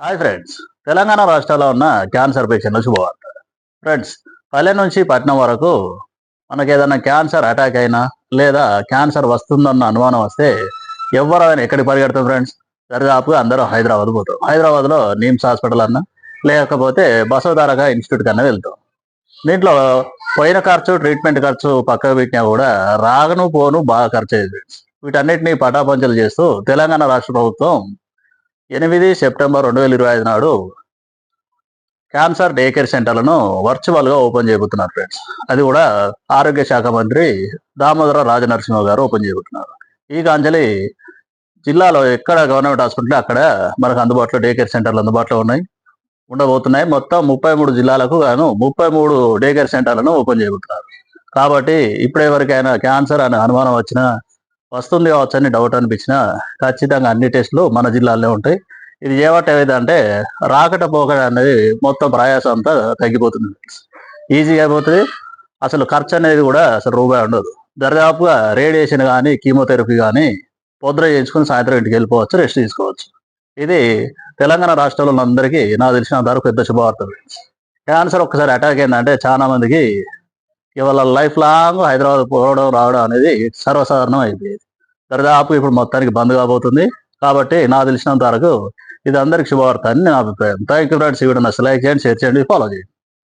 Hi friends Telangana రాష్ట్రంలో ఉన్న cancer పేషెంట్లు శుభవార్త ఫ్రెండ్స్ పల్లె నుంచి పట్నం వరకు మనకి ఏదైనా క్యాన్సర్ అటాక్ అయినా లేదా క్యాన్సర్ వస్తుందన్న అనుమానం వస్తే ఎవరైనా ఎక్కడికి పరిగెడతాం ఫ్రెండ్స్ దరిదాపుగా అందరూ హైదరాబాద్ పోతాం. హైదరాబాద్లో నిమ్స్ హాస్పిటల్ అన్నా లేకపోతే బసవతారక ఇన్స్టిట్యూట్ కన్నా వెళ్తాం. దీంట్లో పోయిన ఖర్చు ట్రీట్మెంట్ ఖర్చు పక్కకు పెట్టినా కూడా రాగను పోను బాగా ఖర్చు అయ్యేది. ఫ్రెండ్స్ వీటన్నిటిని పటాపంచలు చేస్తూ తెలంగాణ రాష్ట్ర ప్రభుత్వం ఎనిమిది సెప్టెంబర్ రెండు వేల ఇరవై ఐదు నాడు క్యాన్సర్ డే కేర్ సెంటర్లను వర్చువల్గా ఓపెన్ చేయబోతున్నారు ఫ్రెండ్స్. అది కూడా ఆరోగ్య శాఖ మంత్రి దామోదర రాజనరసింహ గారు ఓపెన్ చేయబోతున్నారు ఈ కాంజలి జిల్లాలో ఎక్కడ గవర్నమెంట్ హాస్పిటల్ అక్కడ మనకు అందుబాటులో డే కేర్ సెంటర్లు అందుబాటులో ఉన్నాయి ఉండబోతున్నాయి. మొత్తం ముప్పై మూడు జిల్లాలకు గాను ముప్పై మూడు డే కేర్ సెంటర్లను ఓపెన్ చేయబోతున్నారు కాబట్టి ఇప్పుడెవరికైనా క్యాన్సర్ అనే అనుమానం వచ్చినా వస్తుంది కావచ్చు అని డౌట్ అనిపించిన ఖచ్చితంగా అన్ని టెస్టులు మన జిల్లాలో ఉంటాయి. ఇది ఏవట ఏదంటే రాకట పోకట అనేది మొత్తం ప్రయాసం అంతా తగ్గిపోతుంది. ఈజీగా అయిపోతుంది. అసలు ఖర్చు అనేది కూడా అసలు రూపాయి ఉండదు. దరిదాపుగా రేడియేషన్ కానీ కీమోథెరపీ కానీ పొద్దున చేయించుకుని సాయంత్రం ఇంటికి వెళ్ళిపోవచ్చు రెస్ట్ తీసుకోవచ్చు. ఇది తెలంగాణ రాష్ట్రంలో అందరికీ నాకు తెలిసిన వరకు పెద్ద శుభవార్త. క్యాన్సర్ ఒక్కసారి అటాక్ అయిందంటే చాలా మందికి ఇవాళ లైఫ్ లాంగ్ హైదరాబాద్ పోవడం రావడం అనేది సర్వసాధారణం అయిపోయింది. దరిదాపు ఇప్పుడు మొత్తానికి బంద్ కాబోతుంది. కాబట్టి నా తెలిసినంత వరకు ఇది అందరికి శుభవార్త అని నా అభిప్రాయం. థ్యాంక్ యూ ఫ్రెండ్స్ ఈ వీడియో నచ్చ లైక్ చేయండి షేర్ చేయండి ఫాలో చేయండి.